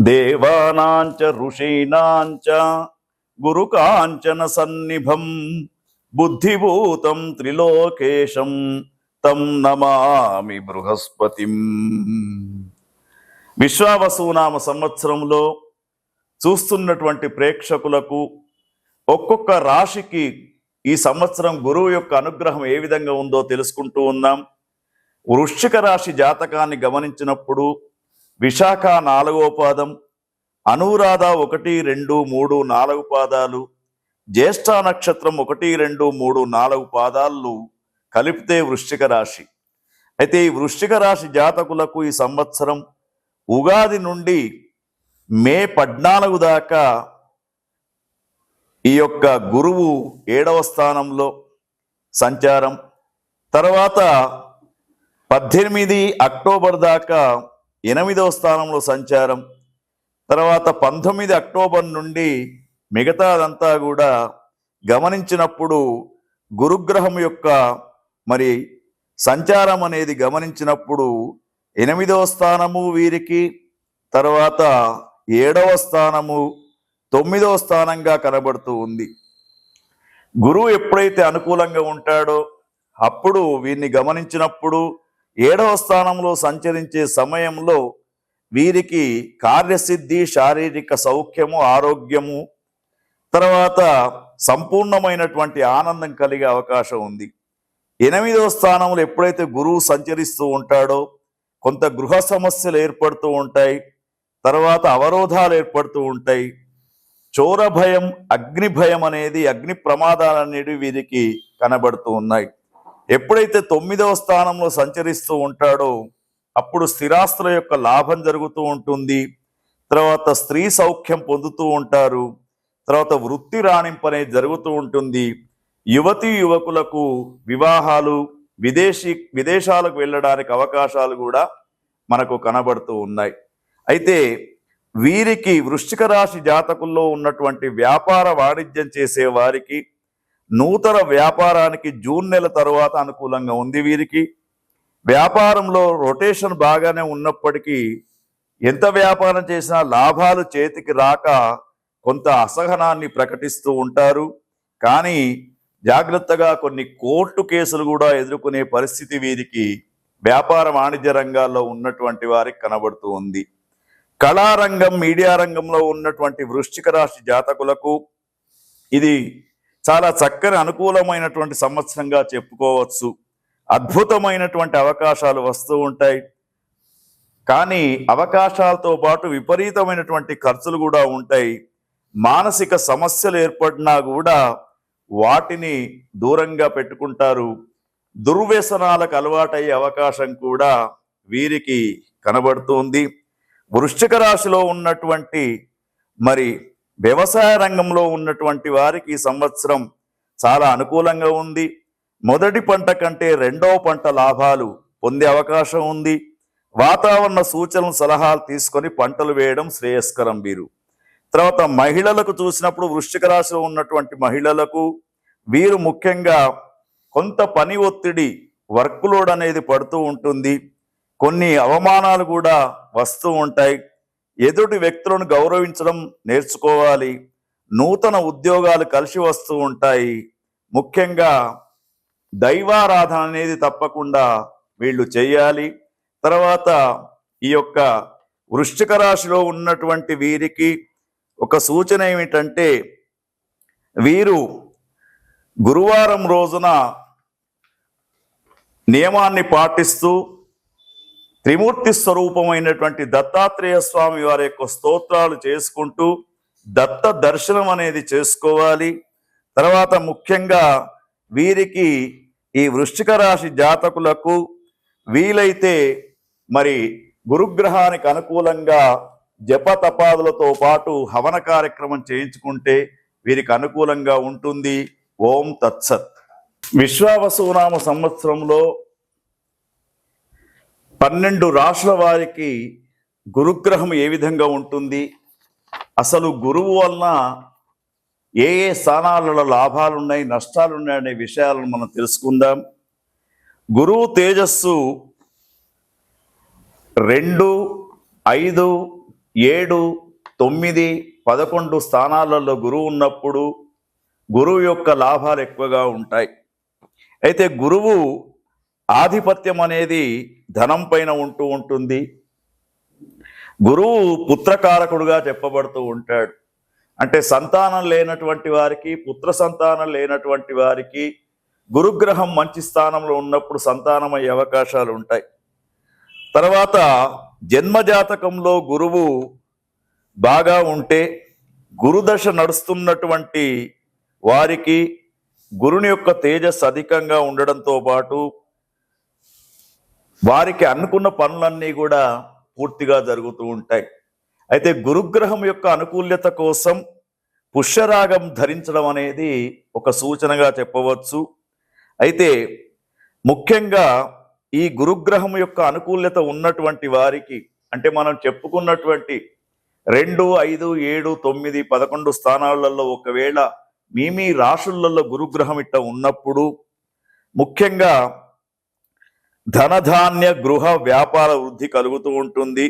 దేవానాంచ ఋషీణాంచ గురుకాంచన సన్నిభం బుద్ధిభూతం త్రిలోకేశం తం నమామి బృహస్పతిం. విశ్వావసునామ సంవత్సరంలో చూస్తున్నటువంటి ప్రేక్షకులకు ఒక్కొక్క రాశికి ఈ సంవత్సరం గురువు యొక్క అనుగ్రహం ఏ విధంగా ఉందో తెలుసుకుంటూ ఉన్నాం. వృశ్చిక రాశి జాతకాన్ని గమనించినప్పుడు విశాఖ నాలుగో పాదం అనురాధ ఒకటి రెండు మూడు నాలుగు పాదాలు జ్యేష్ఠ నక్షత్రం ఒకటి రెండు మూడు నాలుగు పాదాలు కలిపితే వృశ్చిక రాశి. అయితే ఈ వృశ్చిక రాశి జాతకులకు ఈ సంవత్సరం ఉగాది నుండి మే పద్నాలుగు దాకా ఈ యొక్క గురువు ఏడవ స్థానంలో సంచారం. తర్వాత పద్దెనిమిది అక్టోబర్ దాకా ఎనిమిదవ స్థానంలో సంచారం తర్వాత పంతొమ్మిది అక్టోబర్ నుండి మిగతాదంతా కూడా గమనించినప్పుడు గురుగ్రహం యొక్క మరి సంచారం అనేది గమనించినప్పుడు ఎనిమిదవ స్థానము వీరికి తర్వాత ఏడవ స్థానము తొమ్మిదవ స్థానంగా కనబడుతూ ఉంది. గురువు ఎప్పుడైతే అనుకూలంగా ఉంటాడో అప్పుడు వీరిని గమనించినప్పుడు ఏడవ స్థానంలో సంచరించే సమయంలో వీరికి కార్యసిద్ధి శారీరక సౌఖ్యము ఆరోగ్యము తర్వాత సంపూర్ణమైనటువంటి ఆనందం కలిగే అవకాశం ఉంది. ఎనిమిదవ స్థానంలో ఎప్పుడైతే గురువు సంచరిస్తూ ఉంటాడో కొంత గృహ సమస్యలు ఏర్పడుతూ ఉంటాయి తర్వాత అవరోధాలు ఏర్పడుతూ ఉంటాయి. చోర భయం అగ్ని భయం అనేది అగ్ని ప్రమాదాలు అనేవి వీరికి కనబడుతూ ఉన్నాయి. ఎప్పుడైతే తొమ్మిదవ స్థానంలో సంచరిస్తూ ఉంటాడో అప్పుడు స్థిరాస్తుల యొక్క లాభం జరుగుతూ ఉంటుంది. తర్వాత స్త్రీ సౌఖ్యం పొందుతూ ఉంటారు. తర్వాత వృత్తి రాణింపనేది జరుగుతూ ఉంటుంది. యువతి యువకులకు వివాహాలు విదేశీ విదేశాలకు వెళ్ళడానికి అవకాశాలు కూడా మనకు కనబడుతూ ఉన్నాయి. అయితే వీరికి వృశ్చిక రాశి జాతకుల్లో ఉన్నటువంటి వ్యాపార వాణిజ్యం చేసే వారికి నూతన వ్యాపారానికి జూన్ నెల తరువాత అనుకూలంగా ఉంది వీరికి. వ్యాపారంలో రొటేషన్ బాగానే ఉన్నప్పటికీ ఎంత వ్యాపారం చేసినా లాభాలు చేతికి రాక కొంత అసహనాన్ని ప్రకటిస్తూ ఉంటారు. కానీ జాగ్రత్తగా కొన్ని కోర్టు కేసులు కూడా ఎదుర్కొనే పరిస్థితి వీరికి వ్యాపార వాణిజ్య రంగాల్లో ఉన్నటువంటి వారికి కనబడుతూ ఉంది. కళారంగం మీడియా రంగంలో ఉన్నటువంటి వృశ్చిక రాశి జాతకులకు ఇది చాలా చక్కని అనుకూలమైనటువంటి సంవత్సరంగా చెప్పుకోవచ్చు. అద్భుతమైనటువంటి అవకాశాలు వస్తూ ఉంటాయి. కానీ అవకాశాలతో పాటు విపరీతమైనటువంటి ఖర్చులు కూడా ఉంటాయి. మానసిక సమస్యలు ఏర్పడినా కూడా వాటిని దూరంగా పెట్టుకుంటారు. దుర్వ్యసనాలకు అలవాటయ్యే అవకాశం కూడా వీరికి కనబడుతుంది. వృశ్చిక రాశిలో ఉన్నటువంటి మరి వ్యవసాయ రంగంలో ఉన్నటువంటి వారికి ఈ సంవత్సరం చాలా అనుకూలంగా ఉంది. మొదటి పంట కంటే రెండవ పంట లాభాలు పొందే అవకాశం ఉంది. వాతావరణ సూచనలు సలహాలు తీసుకొని పంటలు వేయడం శ్రేయస్కరం వీరు. తర్వాత మహిళలకు చూసినప్పుడు వృశ్చిక రాశిలో ఉన్నటువంటి మహిళలకు వీరు ముఖ్యంగా కొంత పని ఒత్తిడి వర్క్ లోడ్ అనేది పడుతూ ఉంటుంది. కొన్ని అవమానాలు కూడా వస్తూ ఉంటాయి. ఎదుటి వ్యక్తులను గౌరవించడం నేర్చుకోవాలి. నూతన ఉద్యోగాలు కలిసి వస్తూ ఉంటాయి. ముఖ్యంగా దైవారాధన అనేది తప్పకుండా వీళ్ళు చేయాలి. తర్వాత ఈ యొక్క వృశ్చిక రాశిలో ఉన్నటువంటి వీరికి ఒక సూచన ఏమిటంటే వీరు గురువారం రోజున నియమాన్ని పాటిస్తూ త్రిమూర్తి స్వరూపమైనటువంటి దత్తాత్రేయ స్వామి వారి యొక్క స్తోత్రాలు చేసుకుంటూ దత్త దర్శనం అనేది చేసుకోవాలి. తర్వాత ముఖ్యంగా వీరికి ఈ వృశ్చిక రాశి జాతకులకు వీలైతే మరి గురుగ్రహానికి అనుకూలంగా జపతపాదులతో పాటు హవన కార్యక్రమం చేయించుకుంటే వీరికి అనుకూలంగా ఉంటుంది. ఓం తత్సత్. విశ్వావసునామ సంవత్సరంలో పన్నెండు రాష్ట్రాల వారికి గురుగ్రహం ఏ విధంగా ఉంటుంది? అసలు గురువు వలన ఏ ఏ స్థానాలలో లాభాలు ఉన్నాయి నష్టాలు ఉన్నాయి అనే విషయాలను మనం తెలుసుకుందాం. గురువు తేజస్సు రెండు ఐదు ఏడు తొమ్మిది పదకొండు స్థానాలలో గురువు ఉన్నప్పుడు గురువు యొక్క లాభాలు ఎక్కువగా ఉంటాయి. అయితే గురువు ఆధిపత్యం అనేది ధనం పైన ఉంటూ ఉంటుంది. గురువు పుత్రకారకుడుగా చెప్పబడుతూ ఉంటాడు. అంటే సంతానం లేనటువంటి వారికి పుత్ర సంతానం లేనటువంటి వారికి గురుగ్రహం మంచి స్థానంలో ఉన్నప్పుడు సంతానం అయ్యే అవకాశాలు ఉంటాయి. తర్వాత జన్మజాతకంలో గురువు బాగా ఉంటే గురుదశ నడుస్తున్నటువంటి వారికి గురుని యొక్క తేజస్ అధికంగా ఉండడంతో పాటు వారికి అనుకున్న పనులన్నీ కూడా పూర్తిగా జరుగుతూ ఉంటాయి. అయితే గురుగ్రహం యొక్క అనుకూల్యత కోసం పుష్యరాగం ధరించడం అనేది ఒక సూచనగా చెప్పవచ్చు. అయితే ముఖ్యంగా ఈ గురుగ్రహం యొక్క అనుకూల్యత ఉన్నటువంటి వారికి అంటే మనం చెప్పుకున్నటువంటి రెండు ఐదు ఏడు తొమ్మిది పదకొండు స్థానాలలో ఒకవేళ మీ మీ రాశులలో గురుగ్రహం ఇట్ట ఉన్నప్పుడు ముఖ్యంగా ధనధాన్య గృహ వ్యాపార వృద్ధి కలుగుతూ ఉంటుంది.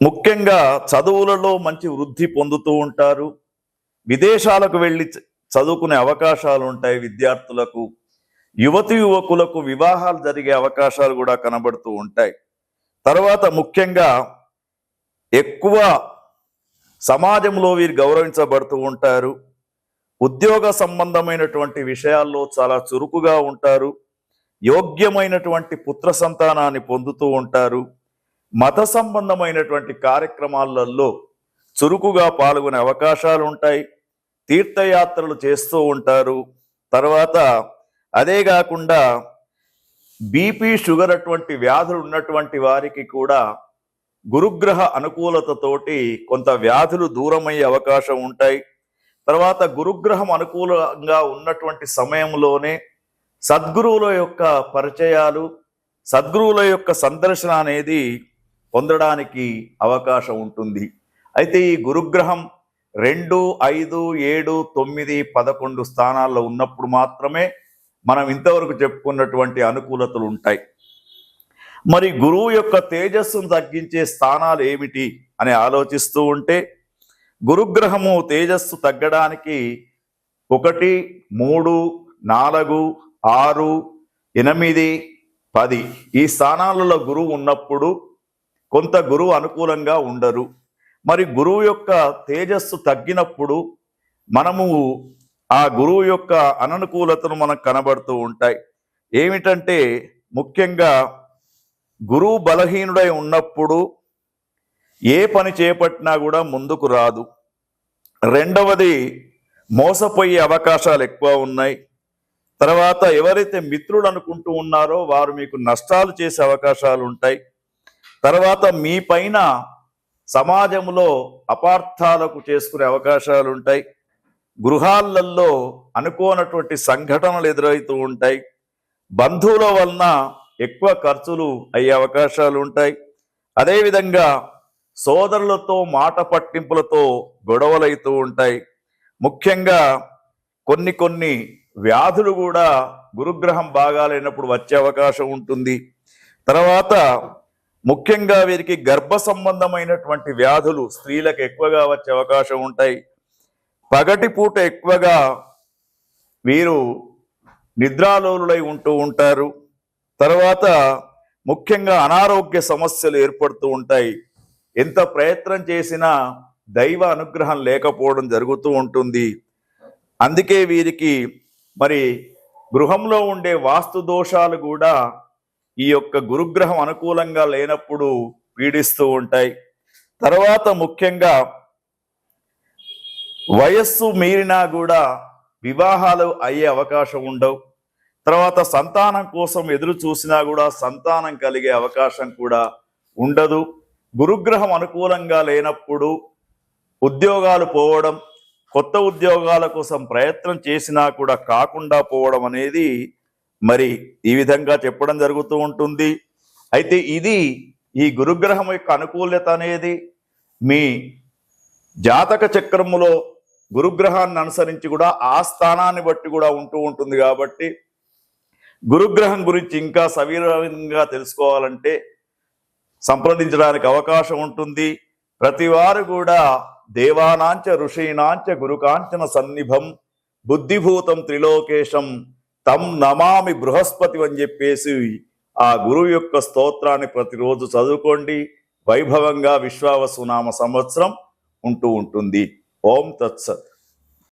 ముఖ్యంగా చదువులలో మంచి వృద్ధి పొందుతూ ఉంటారు. విదేశాలకు వెళ్ళి చదువుకునే అవకాశాలు ఉంటాయి విద్యార్థులకు. యువతి యువకులకు వివాహాలు జరిగే అవకాశాలు కూడా కనబడుతూ ఉంటాయి. తర్వాత ముఖ్యంగా ఎక్కువ సమాజంలో వీరు గౌరవించబడుతూ ఉంటారు. ఉద్యోగ సంబంధమైనటువంటి విషయాల్లో చాలా చురుకుగా ఉంటారు. యోగ్యమైనటువంటి పుత్ర సంతానాన్ని పొందుతూ ఉంటారు. మత సంబంధమైనటువంటి కార్యక్రమాలలో చురుకుగా పాల్గొనే అవకాశాలు ఉంటాయి. తీర్థయాత్రలు చేస్తూ ఉంటారు. తర్వాత అదే కాకుండా బీపీ షుగర్ అటువంటి వ్యాధులు ఉన్నటువంటి వారికి కూడా గురుగ్రహ అనుకూలతతోటి కొంత వ్యాధులు దూరమయ్యే అవకాశం ఉంటాయి. తర్వాత గురుగ్రహం అనుకూలంగా ఉన్నటువంటి సమయంలోనే సద్గురువుల యొక్క పరిచయాలు సద్గురువుల యొక్క సందర్శన అనేది పొందడానికి అవకాశం ఉంటుంది. అయితే ఈ గురుగ్రహం రెండు ఐదు ఏడు తొమ్మిది పదకొండు స్థానాల్లో ఉన్నప్పుడు మాత్రమే మనం ఇంతవరకు చెప్పుకున్నటువంటి అనుకూలతలు ఉంటాయి. మరి గురువు యొక్క తేజస్సును తగ్గించే స్థానాలు ఏమిటి అని ఆలోచిస్తూ ఉంటే గురుగ్రహము తేజస్సు తగ్గడానికి ఒకటి మూడు నాలుగు ఆరు ఎనిమిది పది. ఈ స్థానాలలో గురువు ఉన్నప్పుడు కొంత గురువు అనుకూలంగా ఉండరు. మరి గురువు యొక్క తేజస్సు తగ్గినప్పుడు మనము ఆ గురువు యొక్క అననుకూలతను మనకు కనబడుతూ ఉంటాయి. ఏమిటంటే ముఖ్యంగా గురువు బలహీనుడై ఉన్నప్పుడు ఏ పని చేపట్టినా కూడా ముందుకు రాదు. రెండవది మోసపోయే అవకాశాలు ఎక్కువ ఉన్నాయి. తర్వాత ఎవరైతే మిత్రులు అనుకుంటూ ఉన్నారో వారు మీకు నష్టాలు చేసే అవకాశాలు ఉంటాయి. తర్వాత మీ పైన సమాజంలో అపార్థాలకు చేసుకునే అవకాశాలు ఉంటాయి. గృహాలలో అనుకోనటువంటి సంఘటనలు ఎదురవుతూ ఉంటాయి. బంధువుల వలన ఎక్కువ ఖర్చులు అయ్యే అవకాశాలు ఉంటాయి. అదేవిధంగా సోదరులతో మాట పట్టింపులతో గొడవలైతూ ఉంటాయి. ముఖ్యంగా కొన్ని కొన్ని వ్యాధులు కూడా గురుగ్రహం బాగాలేనప్పుడు వచ్చే అవకాశం ఉంటుంది. తర్వాత ముఖ్యంగా వీరికి గర్భ సంబంధమైనటువంటి వ్యాధులు స్త్రీలకు ఎక్కువగా వచ్చే అవకాశం ఉంటాయి. పగటి పూట ఎక్కువగా వీరు నిద్రాలోలులై ఉంటూ ఉంటారు. తర్వాత ముఖ్యంగా అనారోగ్య సమస్యలు ఏర్పడుతూ ఉంటాయి. ఎంత ప్రయత్నం చేసినా దైవ అనుగ్రహం లేకపోవడం జరుగుతూ ఉంటుంది. అందుకే వీరికి మరి గృహంలో ఉండే వాస్తు దోషాలు కూడా ఈ యొక్క గురుగ్రహం అనుకూలంగా లేనప్పుడు పీడిస్తూ ఉంటాయి. తర్వాత ముఖ్యంగా వయస్సు మీరినా కూడా వివాహాలు అయ్యే అవకాశం ఉండవు. తర్వాత సంతానం కోసం ఎదురు చూసినా కూడా సంతానం కలిగే అవకాశం కూడా ఉండదు. గురుగ్రహం అనుకూలంగా లేనప్పుడు ఉద్యోగాలు పోవడం కొత్త ఉద్యోగాల కోసం ప్రయత్నం చేసినా కూడా కాకుండా పోవడం అనేది మరి ఈ విధంగా చెప్పడం జరుగుతూ ఉంటుంది. అయితే ఇది ఈ గురుగ్రహం యొక్క అనుకూలత అనేది మీ జాతక చక్రములో గురుగ్రహాన్ని అనుసరించి కూడా ఆ స్థానాన్ని బట్టి కూడా ఉంటూ ఉంటుంది కాబట్టి గురుగ్రహం గురించి ఇంకా సవీరంగా తెలుసుకోవాలంటే సంప్రదించడానికి అవకాశం ఉంటుంది. ప్రతి వారు కూడా దేవానాంచ ఋషీణాంచ గురుకాంచన సన్నిభం బుద్ధిభూతం త్రిలోకేశం తం నమామి బృహస్పతి అని చెప్పేసి ఆ గురువు యొక్క స్తోత్రాన్ని ప్రతిరోజు చదువుకోండి. వైభవంగా విశ్వావసునామ సంవత్సరం ఉంటూ ఉంటుంది. ఓం తత్సత్.